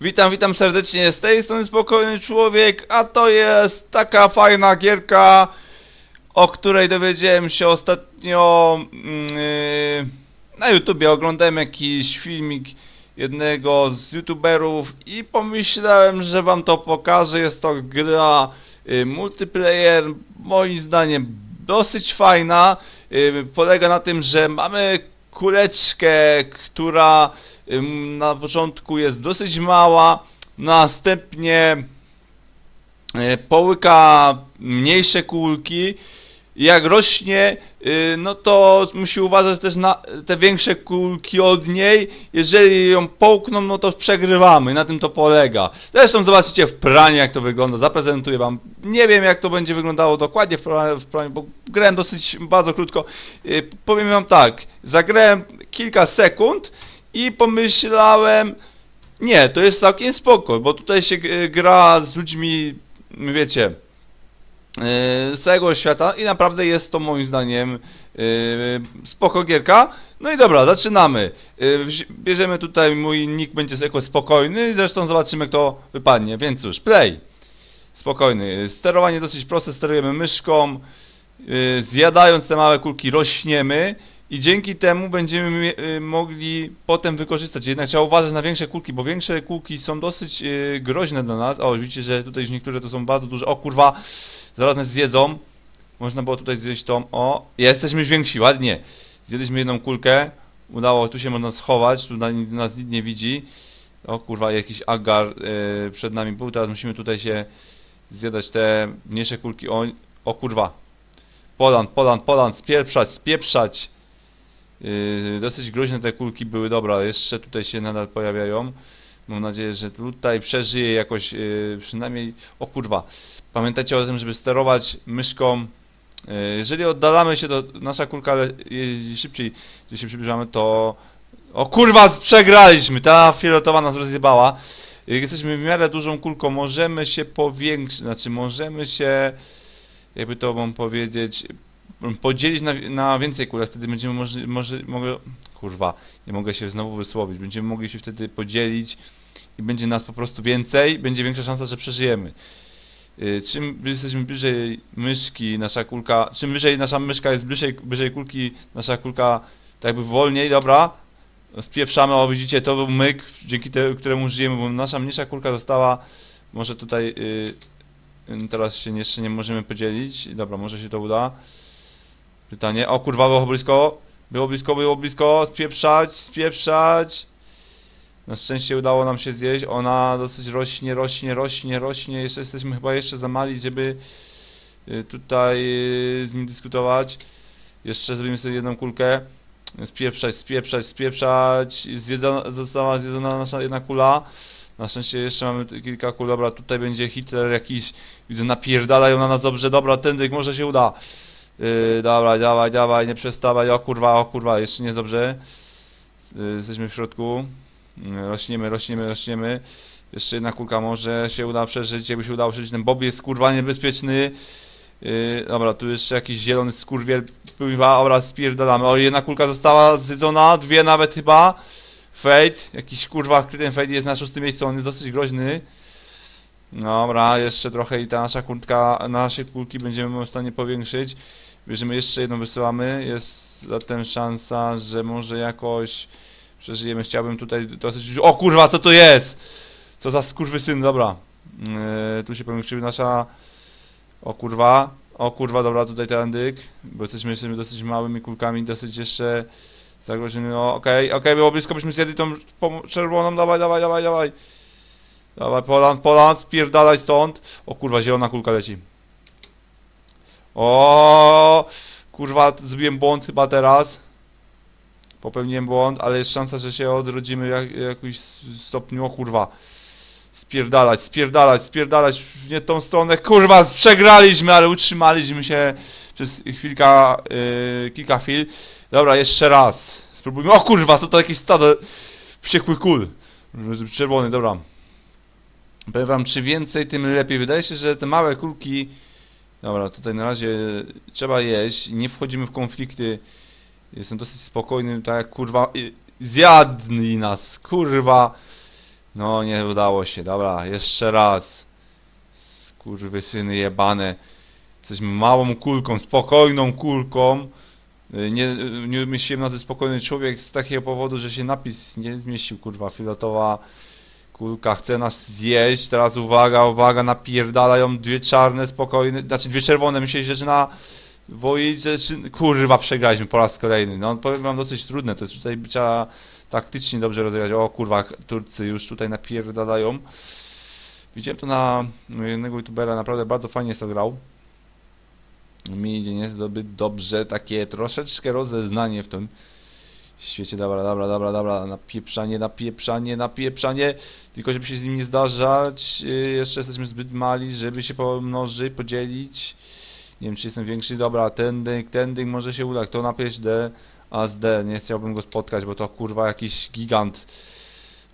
Witam, witam serdecznie z tej strony Spokojny Człowiek, a to jest taka fajna gierka, o której dowiedziałem się ostatnio yy, na YouTubie. Oglądałem jakiś filmik jednego z YouTuberów i pomyślałem, że wam to pokażę. Jest to gra yy, multiplayer, moim zdaniem dosyć fajna. Yy, polega na tym, że mamy kuleczkę, która na początku jest dosyć mała, następnie e, połyka mniejsze kulki. Jak rośnie, y, no to musi uważać też na te większe kulki od niej. Jeżeli ją połkną, no to przegrywamy. Na tym to polega. Zresztą zobaczycie w pranie, jak to wygląda. Zaprezentuję wam. Nie wiem, jak to będzie wyglądało dokładnie w pranie, w bo grałem dosyć bardzo krótko. Y, powiem wam tak. Zagrałem kilka sekund i pomyślałem, nie, to jest całkiem spoko, bo tutaj się y, gra z ludźmi, wiecie, z całego świata i naprawdę jest to moim zdaniem y, spoko gierka. No i dobra, zaczynamy. Bierzemy tutaj, mój nick będzie jako spokojny, zresztą zobaczymy kto wypadnie, więc cóż, play. Spokojny. Sterowanie dosyć proste, sterujemy myszką, zjadając te małe kulki rośniemy i dzięki temu będziemy y, mogli potem wykorzystać. Jednak trzeba uważać na większe kulki, bo większe kulki są dosyć y, groźne dla nas. O, widzicie, że tutaj już niektóre to są bardzo duże. O kurwa, zaraz nas zjedzą. Można było tutaj zjeść tą. O, jesteśmy już więksi, ładnie. Zjedliśmy jedną kulkę. Udało, tu się można schować, tu nas nikt nie widzi. O kurwa, jakiś agar y, przed nami był. Teraz musimy tutaj się zjadać te mniejsze kulki. O, o kurwa. Poland, Poland, Poland, spieprzać, spieprzać. Yy, dosyć groźne te kulki były, dobra, jeszcze tutaj się nadal pojawiają. Mam nadzieję, że tutaj przeżyje jakoś, yy, przynajmniej, o kurwa. Pamiętajcie o tym, żeby sterować myszką. Yy, jeżeli oddalamy się, to nasza kulka jeździ szybciej, gdy się przybliżamy, to... O kurwa, przegraliśmy! Ta fioletowa nas rozjebała. Jak jesteśmy w miarę dużą kulką, możemy się powiększyć, znaczy możemy się, jakby to mam powiedzieć, podzielić na, na więcej kulek, wtedy będziemy może, może, mogę, kurwa, nie mogę się znowu wysłowić, będziemy mogli się wtedy podzielić i będzie nas po prostu więcej, będzie większa szansa, że przeżyjemy. Y, czym jesteśmy bliżej myszki, nasza kulka, czym wyżej nasza myszka jest bliżej, bliżej kulki, nasza kulka tak jakby wolniej, dobra, spieprzamy, o widzicie, to był myk, dzięki któremu żyjemy, bo nasza mniejsza kulka została, może tutaj, yy, teraz się jeszcze nie możemy podzielić, dobra, może się to uda, Pytanie, o kurwa, było blisko. Było blisko, było blisko. Spieprzać, spieprzać. Na szczęście udało nam się zjeść. Ona dosyć rośnie, rośnie, rośnie, rośnie. Jeszcze jesteśmy chyba jeszcze za mali, żeby y, tutaj y, z nim dyskutować. Jeszcze zrobimy sobie jedną kulkę. Spieprzać, spieprzać, spieprzać. Zjedzona, została zjedzona nasza jedna kula. Na szczęście jeszcze mamy kilka kul. Dobra, tutaj będzie Hitler jakiś. Widzę, napierdalają na nas dobrze. Dobra, tędyk może się uda. Yy, dobra, dawaj, dawaj, nie przestawaj, o kurwa, o kurwa, jeszcze nie jest dobrze. Yy, jesteśmy w środku. Yy, rośniemy, rośniemy, rośniemy. Jeszcze jedna kulka może się uda przeżyć, jakby się udało przeżyć. Ten Bob jest kurwa niebezpieczny. Yy, dobra, tu jeszcze jakiś zielony skurwiel pływa, oraz spierdalamy. O, jedna kulka została zjedzona, dwie nawet chyba. Fate, jakiś kurwa, ten Fate jest na szóstym miejscu, on jest dosyć groźny. Dobra, jeszcze trochę i ta nasza kurtka, nasze kulki będziemy w stanie powiększyć. Bierzemy jeszcze jedną, wysyłamy. Jest zatem szansa, że może jakoś przeżyjemy. Chciałbym tutaj dosyć... O kurwa, co to jest? Co za skurwysyn, dobra. Yy, tu się powiększyły nasza... O kurwa. O kurwa, dobra, tutaj ten Bo jesteśmy, jesteśmy dosyć małymi kulkami, dosyć jeszcze zagrożeni. No, okej, okay, okej, okay, było blisko, byśmy zjedli tą czerwoną. Dawaj, dawaj, dawaj, dawaj. Dawaj, Poland, Poland, spierdalaj stąd. O kurwa, zielona kulka leci. O, kurwa, zrobiłem błąd chyba teraz. Popełniłem błąd, ale jest szansa, że się odrodzimy jak, jakimś stopniu. O kurwa. Spierdalać, spierdalać, spierdalać w nie tą stronę. Kurwa, przegraliśmy, ale utrzymaliśmy się przez chwilka, yy, kilka chwil. Dobra, jeszcze raz. Spróbujmy. O kurwa, co to jakieś stado wściekłych kul. Czerwony, dobra. Powiem wam, czy więcej, tym lepiej. Wydaje się, że te małe kulki Dobra, tutaj na razie trzeba jeść, nie wchodzimy w konflikty. Jestem dosyć spokojny, tak jak kurwa... Zjadli nas, kurwa! No, nie udało się. Dobra, jeszcze raz. Skurwysyny jebane. Jesteśmy małą kulką, spokojną kulką. Y, Nie, nie umieściłem na to spokojny człowiek z takiego powodu, że się napis nie zmieścił, kurwa. Filotowa kulka chce nas zjeść. Teraz uwaga, uwaga, napierdalają dwie czarne, spokojne, znaczy dwie czerwone. Woić, że czy- kurwa, przegraliśmy po raz kolejny. No, powiem wam, dosyć trudne. To jest tutaj trzeba taktycznie dobrze rozegrać. O kurwa, Turcy już tutaj napierdalają. Widziałem to na jednego youtubera, naprawdę bardzo fajnie to grał. Mi idzie niezbyt dobrze, takie troszeczkę rozeznanie w tym świecie. Dobra, dobra, dobra, dobra, napieprzanie, napieprzanie, napieprzanie. Tylko żeby się z nim nie zdarzać, yy, jeszcze jesteśmy zbyt mali, żeby się pomnożyć, podzielić. Nie wiem, czy jestem większy. Dobra, tending, tending może się uda. Kto na D, a z D. Nie chciałbym go spotkać, bo to kurwa jakiś gigant.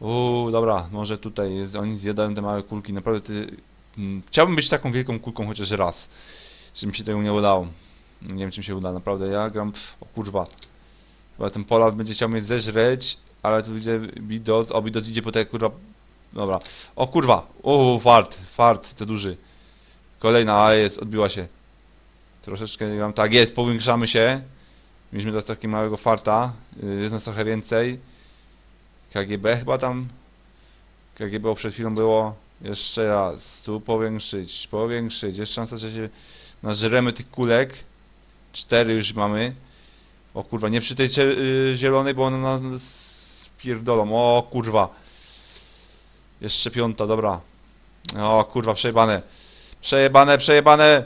Uuu, dobra, może tutaj jest, oni zjadają te małe kulki. Naprawdę ty... mm, Chciałbym być taką wielką kulką chociaż raz. Czy mi się tego nie udało. Nie wiem, czy mi się uda, naprawdę. Ja gram... O kurwa. Chyba ten Polak będzie chciał mnie zeżreć, ale tu idzie Bidos. O, Bidos idzie po te kurwa... Dobra. O kurwa. O, fart, fart, to duży. Kolejna, a jest, odbiła się. Troszeczkę gram. Tak jest, powiększamy się. Mieliśmy teraz takiego małego farta. y, Jest nas trochę więcej. KGB chyba tam. KGB przed chwilą było. Jeszcze raz. Tu powiększyć, powiększyć. Jest szansa, że się nażremy tych kulek. Cztery już mamy. O kurwa, nie przy tej y, zielonej, bo one nas spierdolą. O kurwa. Jeszcze piąta, dobra. O kurwa, przejebane. Przejebane, przejebane.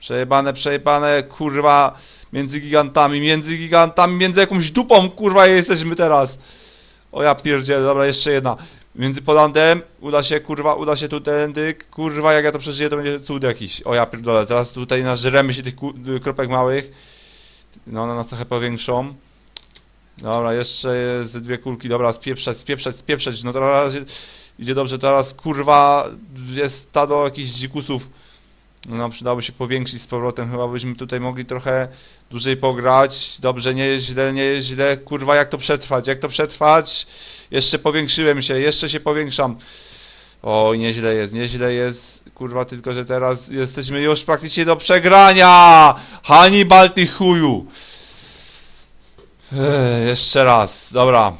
Przejebane, przejebane, kurwa. Między gigantami, między gigantami, między jakąś dupą, kurwa, jesteśmy teraz. O ja pierdzielę, dobra, jeszcze jedna. Między Polandem, uda się, kurwa, uda się tu tędy, kurwa, jak ja to przeżyję, to będzie cud jakiś. O ja pierdolę, teraz tutaj nażremy się tych ku- kropek małych. No, one nas trochę powiększą. Dobra, jeszcze jest dwie kulki, dobra, spieprzać, spieprzać, spieprzać. No teraz idzie dobrze, teraz, kurwa, jest stado jakichś dzikusów. No, przydałoby się powiększyć z powrotem, chyba byśmy tutaj mogli trochę dłużej pograć. Dobrze, nie jest źle, nie jest źle. Kurwa, jak to przetrwać? Jak to przetrwać? Jeszcze powiększyłem się, jeszcze się powiększam. Oj, nieźle jest, nieźle jest. Kurwa, tylko że teraz jesteśmy już praktycznie do przegrania! Hannibal, ty chuju! Jeszcze raz, dobra.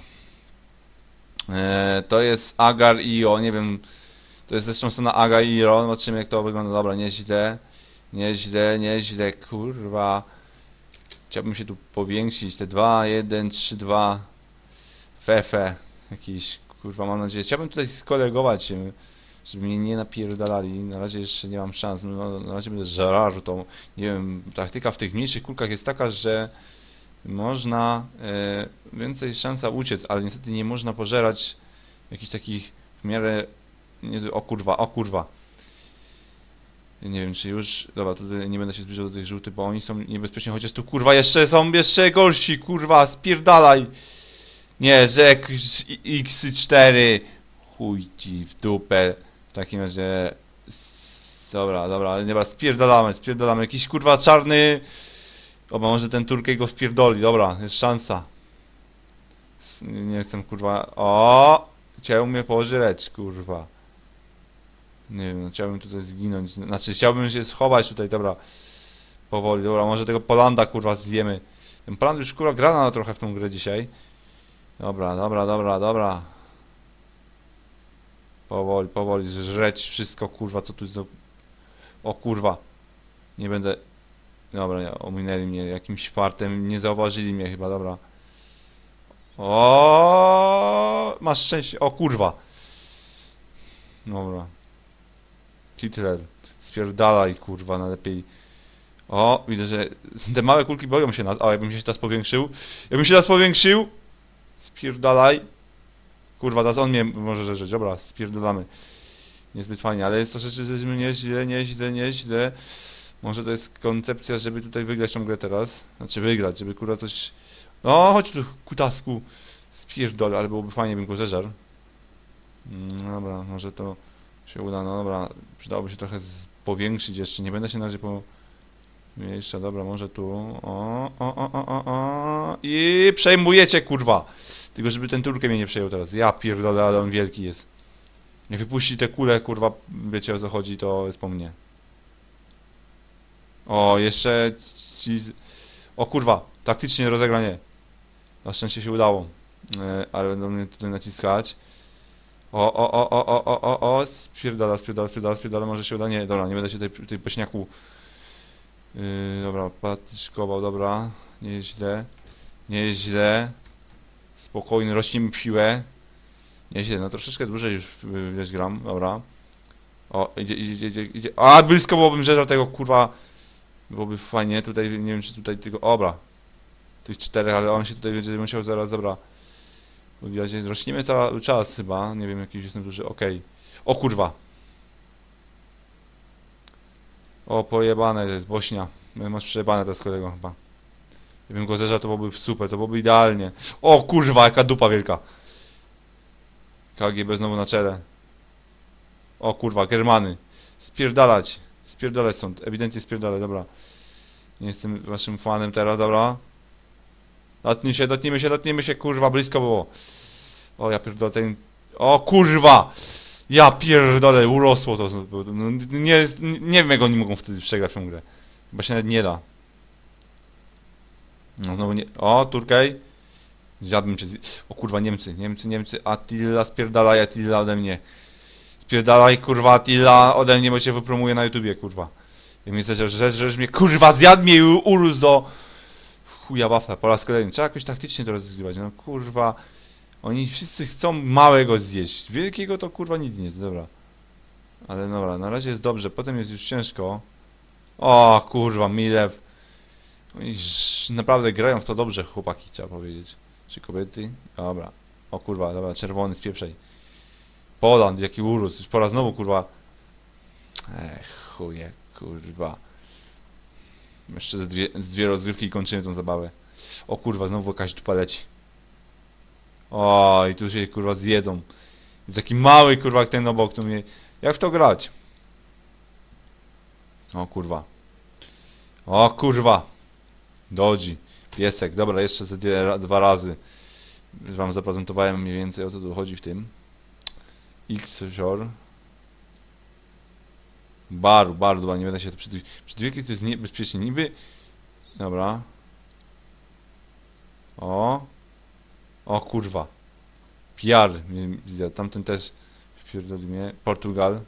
E, to jest Agar i o, nie wiem. To jest zresztą strona Aga i Iro. Zobaczymy jak to wygląda. Dobra, nieźle. Nieźle, nieźle, kurwa. Chciałbym się tu powiększyć. Te 2, 1, 3, 2. Fefe. Jakiś, kurwa, mam nadzieję. Chciałbym tutaj skolegować się, żeby mnie nie napierdalali. Na razie jeszcze nie mam szans. No, na razie będę żararzu tą. Nie wiem, taktyka w tych mniejszych kulkach jest taka, że można e, więcej szansa uciec, ale niestety nie można pożerać jakichś takich w miarę nie, o kurwa, o kurwa. Nie wiem, czy już... Dobra, tutaj nie będę się zbliżał do tych żółtych, bo oni są niebezpieczni, chociaż tu kurwa jeszcze są jeszcze gorsi, kurwa, spierdalaj! Nie, rzek X4, chuj ci w dupę. Takim razie... Dobra, dobra, ale dobra, spierdalamy, spierdalamy. Jakiś kurwa czarny... O, może ten Turkej go spierdoli, dobra, jest szansa. S- Nie chcę kurwa... O! Chciał mnie pożreć, kurwa. Nie wiem, no, chciałbym tutaj zginąć. Znaczy, chciałbym się schować tutaj, dobra. Powoli, dobra, może tego Polanda, kurwa, zjemy. Ten Poland już, kurwa, gra na trochę w tą grę dzisiaj. Dobra, dobra, dobra, dobra. Powoli, powoli, żreć wszystko, kurwa, co tu jest. O, kurwa. Nie będę... Dobra, nie, ominęli mnie jakimś fartem, nie zauważyli mnie chyba, dobra. O, masz szczęście. O kurwa. Dobra. Hitler. Spierdalaj kurwa, najlepiej. O, widzę, że te małe kulki boją się nas. O, jakbym się teraz powiększył. Jakbym się teraz powiększył. Spierdalaj. Kurwa, teraz on mnie może rzerzeć. Dobra, spierdolamy. Niezbyt fajnie, ale jest troszeczkę jesteśmy nieźle, nieźle, nieźle. Może to jest koncepcja, żeby tutaj wygrać tą grę teraz. Znaczy wygrać, żeby kurwa coś... No, chodź tu, kutasku. Spierdolę, ale byłoby fajnie, bym go zeżarł. Mm, dobra, może to się uda. No dobra, przydałoby się trochę powiększyć jeszcze. Nie będę się na razie po... Mniejsza, dobra, może tu. O, o, o, o, o. I przejmujecie, kurwa. Tylko żeby ten turkę mnie nie przejął teraz. Ja pierdolę, ale on wielki jest. Jak wypuści te kule, kurwa, wiecie o co chodzi, to jest po mnie. O, jeszcze ci... O kurwa, taktycznie rozegranie. Na szczęście się udało. E, ale będą mnie tutaj naciskać. O, o, o, o, o, o, o, o, spierdala, spierdala, spierdala, spierdala, może się uda, nie, dobra, nie będę się tutaj, tutaj pośniaku, yy, dobra, patyczkował, dobra, nie jest źle, nie jest rośnimy siłę, nie źle, no troszeczkę dłużej już, yy, wiesz, gram, dobra, o, idzie, idzie, idzie, idzie, a, blisko byłobym rzeczał tego, kurwa, byłoby fajnie, tutaj, nie wiem, czy tutaj tego, dobra, tych czterech, ale on się tutaj będzie musiał zaraz, dobra, rośniemy cały czas chyba, nie wiem, jakiś jestem duży, okej. O kurwa. O, pojebane jest, Bośnia. Masz przejebane teraz kolego chyba. Gdybym go zeżał, to byłoby super, to byłoby idealnie. O kurwa, jaka dupa wielka. KGB znowu na czele. O kurwa, Germany. Spierdalać. Spierdalać stąd. Ewidentnie spierdalać, dobra. Nie jestem waszym fanem teraz, dobra. Dotnij się, dotnijmy się, dotnijmy się, kurwa, blisko było. O, ja pierdolę ten... O, kurwa! Ja pierdolę, urosło to. Nie, nie wiem, jak oni mogą wtedy przegrać tę grę. Chyba się nawet nie da. No, znowu nie... O, Turkej. Zjadłbym cię z... O, kurwa, Niemcy, Niemcy, Niemcy. Attila, spierdalaj Attila ode mnie. Spierdalaj, kurwa, Attila ode mnie, bo cię wypromuję na YouTubie, kurwa. Jak mi chcesz, że, że mnie, kurwa, zjadł mnie i urósł do... Chuja wafla, po raz kolejny. Trzeba jakoś taktycznie to rozgrywać. No kurwa. Oni wszyscy chcą małego zjeść. Wielkiego to kurwa nic nie jest, dobra. Ale dobra, na razie jest dobrze, potem jest już ciężko. O kurwa, Milew. Oni naprawdę grają w to dobrze, chłopaki, trzeba powiedzieć. Czy kobiety? Dobra. O kurwa, dobra, czerwony, spieprzej. Poland, jaki urósł. Już pora znowu, kurwa. Ech, chuje, kurwa. Jeszcze z dwie, z dwie rozgrywki kończymy tą zabawę. O kurwa, znowu jakaś dupa leci. O, i tu się kurwa zjedzą. Jest taki mały kurwa jak ten obok, to mnie... Jak w to grać? O kurwa. O kurwa. Dodzi. Piesek. Dobra, jeszcze ze dwie, dwa razy. Już wam zaprezentowałem mniej więcej o co tu chodzi w tym. X-Shore. Baru, baru, dobra, nie będę się przy, wielkiej to jest niebezpiecznie. Niby... Dobra. O. O kurwa. PR. Tamten też wpierdoli mnie. Portugal.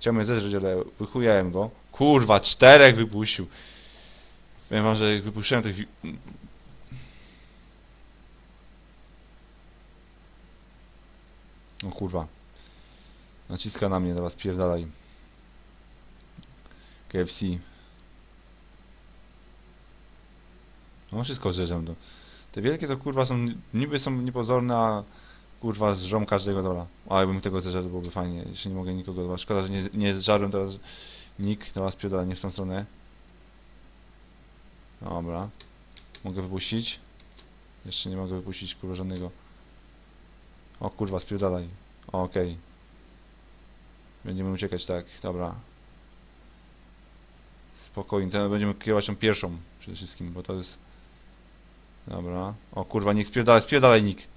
Chciałem mnie zeżreć, ale wychujałem go. Kurwa, czterech wypuścił. Powiem wam, że jak wypuszczyłem tych... O kurwa. Naciska na mnie, dobra, spierdalaj. KFC. No wszystko zerzem to. Te wielkie to kurwa są, niby są niepozorne, a kurwa zżą każdego, dobra. A jakbym tego zeżarł, byłoby fajnie. Jeszcze nie mogę nikogo, dobra. Szkoda, że nie, nie zżarłem teraz nick, dobra, spierdala, nie w tą stronę. Dobra. Mogę wypuścić. Jeszcze nie mogę wypuścić kurwa żadnego. O kurwa, spierdalaj. Okej. Będziemy uciekać, tak, dobra. Spokojnie, teraz będziemy kierować tą pierwszą przede wszystkim, bo to jest... Dobra. O kurwa, niech spierdalaj, spierdalaj nick.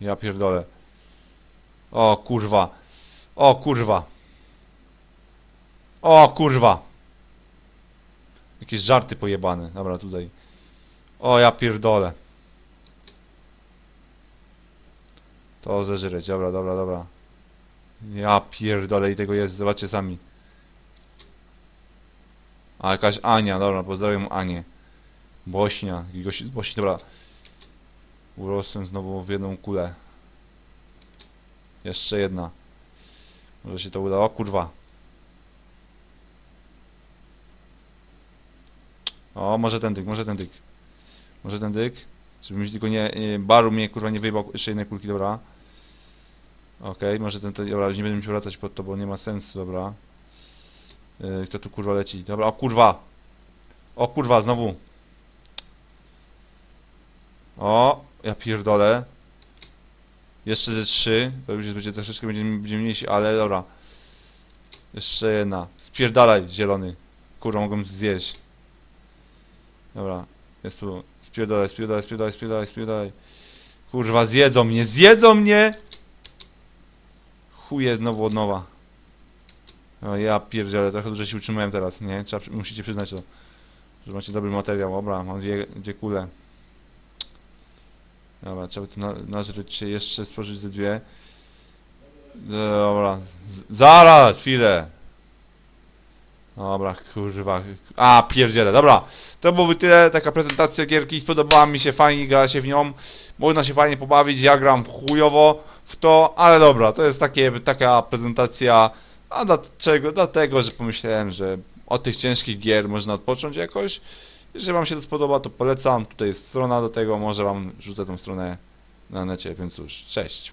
Ja pierdolę. O kurwa. O kurwa. O kurwa. Jakieś żarty pojebane. Dobra, tutaj. O ja pierdolę. To zeżreć, dobra, dobra, dobra. Ja pierdolę i tego jest, zobaczcie sami. A jakaś Ania, dobra, pozdrawiam Anię. Bośnia, i gości z Bośni, dobra. Urosłem znowu w jedną kulę. Jeszcze jedna. Może się to uda. O kurwa. O, może ten dyk, może ten dyk. Może ten dyk. Żeby mi tylko nie, nie baru mnie kurwa nie wyjebał jeszcze jednej kulki, dobra. Okej, może ten, ten, dobra, już nie będę mi się wracać pod to, bo nie ma sensu, dobra. Yy, kto tu kurwa leci? Dobra, o kurwa! O kurwa, znowu! O, ja pierdolę. Jeszcze ze trzy. To już będzie troszeczkę będzie, będzie mniejsi, ale dobra. Jeszcze jedna. Spierdalaj, zielony. kurwa, mogą zjeść. Dobra, jest tu. Spierdolaj, spierdolaj, spierdolaj, spierdolaj, spierdolaj. Kurwa, zjedzą mnie, zjedzą mnie! Chuje znowu od nowa. O, ja pierdzielę, trochę dużo się utrzymałem teraz, nie? Trzeba, musicie przyznać to, że macie dobry materiał. Dobra, mam dwie, dwie kule. Dobra, trzeba tu na, nażreć się jeszcze, spożyć ze dwie. Dobra, z, zaraz, chwilę. Dobra, kurwa. A, pierdzielę, dobra. To byłoby tyle, taka prezentacja gierki, spodobała mi się, fajnie gra się w nią. Można się fajnie pobawić, ja gram chujowo w to, ale dobra, to jest takie, taka prezentacja, a dlaczego? Dlatego, że pomyślałem, że od tych ciężkich gier można odpocząć jakoś. Jeżeli wam się to spodoba, to polecam, tutaj jest strona do tego, może wam rzucę tą stronę na necie, więc cóż, cześć.